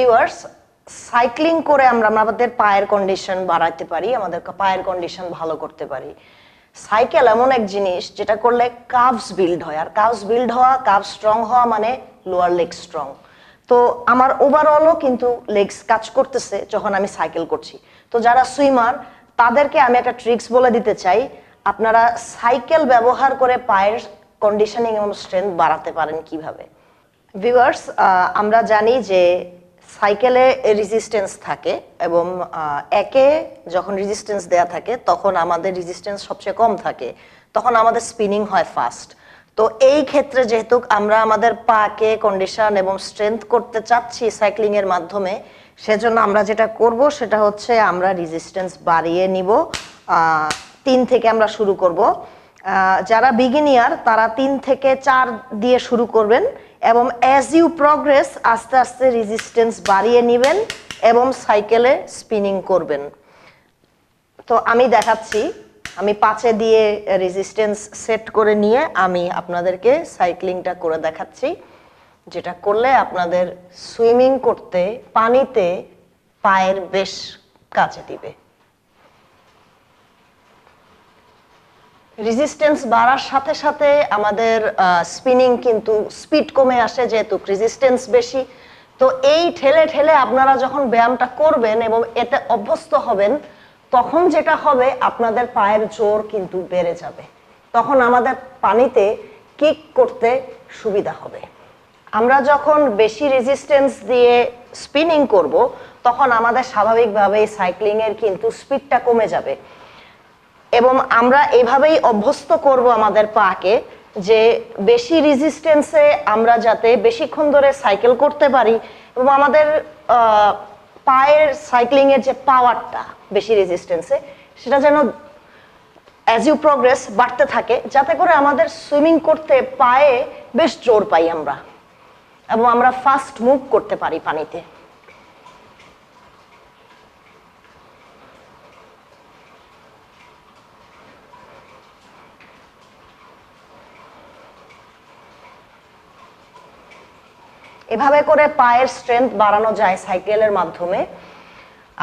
Viewers cycling করে আমরা আমাদের পায়ের কন্ডিশন বাড়াতে পারি আমাদের পায়ের কন্ডিশন ভালো করতে পারি। সাইকেল এমন এক জিনিস যেটা করলে কাভস বিল্ড হয়, আর কাভস বিল্ড হওয়া কাভ স্ট্রং হওয়া মানে লোয়ার লেগ স্ট্রং তো আমার ওভারঅলও কিন্তু লেগস কাজ করতেছে যখন আমি সাইকেল করছি। তো যারা সুইমার তাদেরকে আমি একটা ট্রিক্স বলে দিতে চাই, আপনারা সাইকেল ব্যবহার করে পায়ের কন্ডিশনিং এবং স্ট্রেংথ বাড়াতে পারেন কীভাবে। ভিউয়ার্স আমরা জানি যে সাইকেলে রেজিস্ট্যান্স থাকে এবং একে যখন রেজিস্ট্যান্স দেয়া থাকে, তখন আমাদের রেজিস্ট্যান্স সবচেয়ে কম থাকে। তখন আমাদের স্পিনিং হয় ফাস্ট তো এই ক্ষেত্রে যেহেতু আমরা আমাদের পাকে কন্ডিশন এবং স্ট্রেংথ করতে চাচ্ছি সাইক্লিং এর মাধ্যমে, সেজন্য আমরা যেটা করব সেটা হচ্ছে আমরা রেজিস্ট্যান্স বাড়িয়ে নিব। তিন থেকে আমরা শুরু করব। যারা বিগিনিয়ার তারা তিন থেকে চার দিয়ে শুরু করবেন। এবং অ্যাজ ইউ প্রগ্রেস আস্তে আস্তে রেজিস্ট্যান্স বাড়িয়ে নেবেন এবং সাইকেলে স্পিনিং করবেন। তো আমি দেখাচ্ছি, আমি পাঁচে দিয়ে রেজিস্ট্যান্স সেট করে নিয়ে আমি আপনাদেরকে সাইক্লিংটা করে দেখাচ্ছি, যেটা করলে আপনাদের সুইমিং করতে, পানিতে পায়ের বেশ কাজে দিবে। রেজিস্ট্যান্স বাড়ার সাথে সাথে আমাদের স্পিনিং কিন্তু স্পিড কমে আসে যেহেতু রেজিস্ট্যান্স বেশি। তো এই ঠেলে ঠেলে আপনারা যখন ব্যায়ামটা করবেন এবং এতে অভ্যস্ত হবেন, তখন যেটা হবে আপনাদের পায়ের জোর কিন্তু বেড়ে যাবে। তখন আমাদের পানিতে কিক করতে সুবিধা হবে। আমরা যখন বেশি রেজিস্ট্যান্স দিয়ে স্পিনিং করব, তখন আমাদের স্বাভাবিকভাবেই সাইক্লিংয়ের কিন্তু স্পিডটা কমে যাবে। এবং আমরা এভাবেই অভ্যস্ত করব আমাদের পাকে যে বেশি রেজিস্ট্যান্সে আমরা যাতে বেশিক্ষণ ধরে সাইকেল করতে পারি এবং আমাদের পায়ের সাইক্লিং এর যে পাওয়ারটা বেশি রেজিস্ট্যান্সে সেটা যেন অ্যাজ ইউ প্রোগ্রেস বাড়তে থাকে, যাতে করে আমাদের সুইমিং করতে পায়ে বেশ জোর পাই আমরা এবং আমরা ফাস্ট মুভ করতে পারি পানিতে। এভাবে করে পায়ের স্ট্রেংথ বাড়ানো যায় সাইকেলের মাধ্যমে,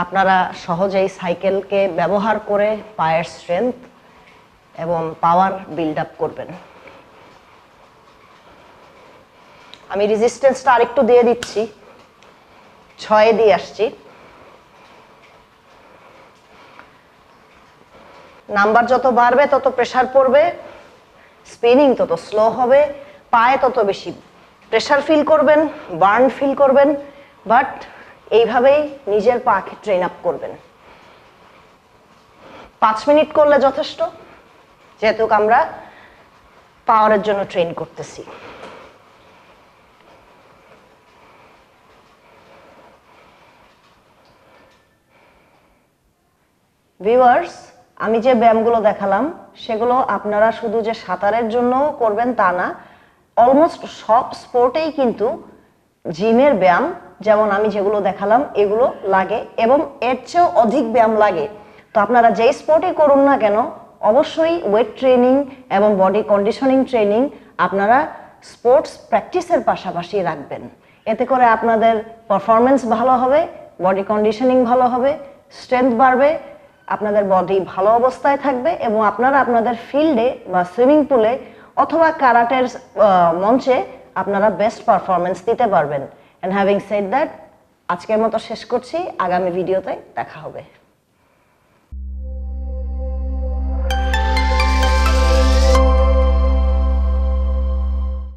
আপনারা সহজেই সাইকেলকে ব্যবহার করে পায়ের স্ট্রেংথ এবং পাওয়ার বিল্ড আপ করবেন। আমি রেজিস্ট্যান্সটা আরেকটু দিয়ে দিচ্ছি। ছয়ে দিয়ে আসছি। নাম্বার যত বাড়বে, তত প্রেসার পড়বে স্পিনিং তত স্লো হবে, পায়ে তত বেশি প্রেসার ফিল করবেন বার্ন ফিল করবেন বাট এইভাবেই নিজের পাকে ট্রেন আপ করবেন। পাঁচ মিনিট করলে যথেষ্ট, যেহেতু আমরা পাওয়ারের জন্য ট্রেন করতেছি। ভিউয়ার্স আমি যে ব্যায়ামগুলো দেখালাম, সেগুলো আপনারা শুধু যে সাঁতারের জন্য করবেন তা না অলমোস্ট সব স্পোর্টেই কিন্তু জিমের ব্যায়াম, যেমন আমি যেগুলো দেখালাম, এগুলো লাগে এবং এর চেয়েও অধিক ব্যায়াম লাগে। তো আপনারা যেই স্পোর্টই করুন না কেন, অবশ্যই ওয়েট ট্রেনিং এবং বডি কন্ডিশনিং ট্রেনিং আপনারা স্পোর্টস প্র্যাকটিসের পাশাপাশি রাখবেন। এতে করে আপনাদের পারফরমেন্স ভালো হবে বডি কন্ডিশনিং ভালো হবে স্ট্রেংথ বাড়বে, আপনাদের বডি ভালো অবস্থায় থাকবে এবং আপনারা আপনাদের ফিল্ডে বা সুইমিং পুলে অথবা কারাটের মঞ্চে আপনারা বেস্ট পারফরমেন্স দিতে পারবেন। অ্যান্ড হ্যাভিং সেড দ্যাট আজকের মতো শেষ করছি। আগামী ভিডিওতে দেখা হবে।